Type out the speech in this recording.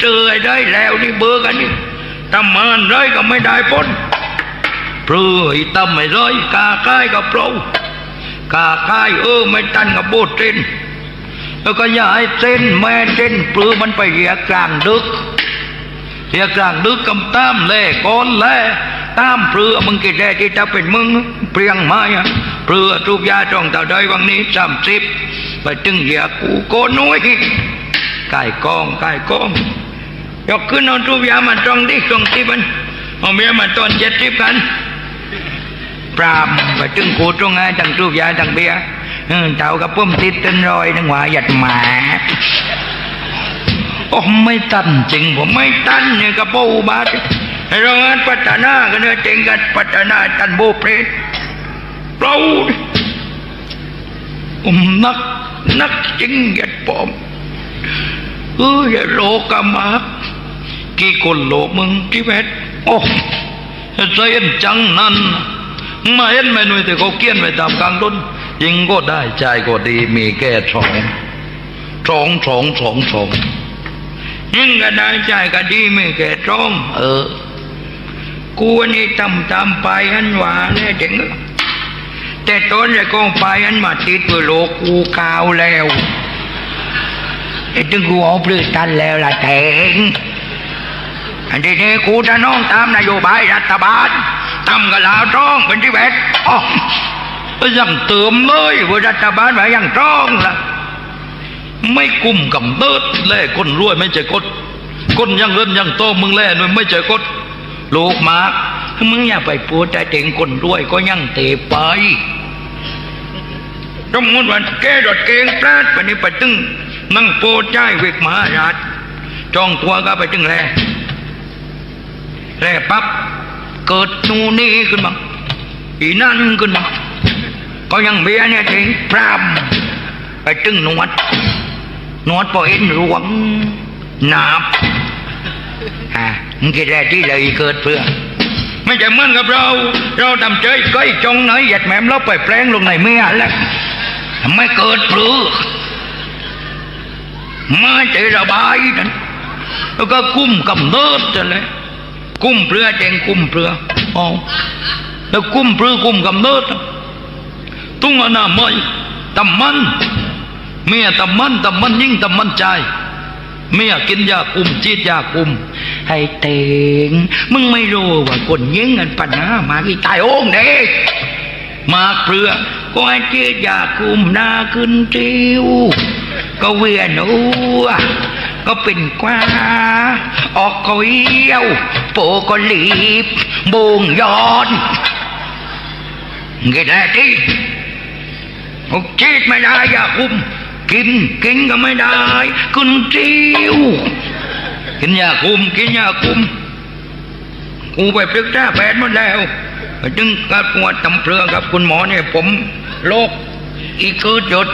เจอไอ้ได้แล้วนี่เบอร์กันนี่ทำมานไรก็ไม่ได้พ้นเปลือยตำไม่ร้อยกาค่ายกับเปล่ากาค่ายเออไม่ตันกับโบดเต้นแล้วก็อย่าให้เส้นแม่เส้นเปลือมันไปเหยียกลางดึกเหยียกลางดึกกำตามแล่ก้อนแล่ตามเปลือมึงกินได้ที่ถ้าเป็นมึงเปรียงไม้เปลือทุกยาจองต่อได้วันนี้สามสิบไปตึงเหยียกูโกน้อยไก่กองไก่กอง ยกขึ้นเอาทุกยามาตรงที่ตรงที่มันเอาเมียมาตอนเจ็ดสิบกันปรามไปถึงกูตรงไงทั้งทุกยาทั้งเบียร์เต่ากับพุ่มติดต้นรอยนึงว่าหยัดหมาโอ้ไม่ตันจริงผมไม่ตันเนี่ยกับปูบาทให้เรางานพัฒนากันเนื้อเจงกันพัฒนาตันโบเพรสเราผมนักนักจริงหยัดปอมเอออย่าโลกามา กี่คนโลกมึงที่แพทโอ้ใจเอ็นจังนั้นมาเห็นไหมหน่วยแต่เขาเกี้ยนไปตามกลางต้นยิงก็ได้ใจก็ดีมีแก่สองสองสองสองสองยิงก็ได้ใจก็ดีมีแก่สองเออกูนี่ทำตามไปอันหว่าเนี่ยถึงแต่ตอนแรกก็ไปอันมาติดตัวโลกกูกาวแล้วไอ้ถึงกูเอาปลื้ตันแล้วล่ะเตง อันนี้นี่กูจะน้องตามนโยบายรัฐบาลทำกับลาวจ้องเป็นที่แบดอ๋อยังเติมเลยว่ารัฐบาลว่ายังจ้องละไม่กุมกับเดิดแล่คนรวยไม่ใช่กดคนยังเงินยังโตมึงแล่ด้วยไม่ใช่กดลูกมากมึงอย่าไปพูดแต่เต็งคนรวยก็ยังเตะไปสมมติว่าแกรถเกงพลาดไปนี่ไปตึงนั่งโปรใจเวกมหาราชจองตัวก็ไปตึงแล แลปั๊บเกิดนูนนี่ขึ้นมาอีนั่นขึ้นมาก็ยังเบียเนี่ยถึงพรามไปตึงนวดนวดพอเอ็นหลวงหนาบฮะมึงคิดอะไรที่เลยเกิดเพื่อไม่ใช่เหมือนกับเรา เราทำใจก้อยจงหนหยัดแหมมเราไปแปลงลงในเมียแล้วไม่เกิดปลือมาใจระบายนั่นแล้วก็กุ้มกำเนิดจะเลย กุ้มเปลือแจงกุ้มเปลืออ๋อแล้วกุ้มเปลือกุ้มกำเนิดตุ้งอนามัยตำมัน เมียตำมันตำมันยิ่งตำมันใจเมียกินยาคุมจีดยาคุม ให้เตงมึงไม่รู้ว่าคนยิงกันปัญหามากี่ตายโอ้งเด็กมาเปลือก็ให้จียยาคุมหน้าขึ้นจิวก็เวียนหัว ก็เป็นกว้าออกก็เอี้ยว โปก็หลีบโบงย้อนเงี้ยแหละที่จีดไม่ได้ยาคุมกินกินก็ไม่ได้ขึ้นจิวกินยาคุมกินยาคุมกูไปปรึกษาแพทย์หมดแล้วจึงกับปวดตำเปลืองกับคุณหมอเนี่ยผมโรคอีกคือจุด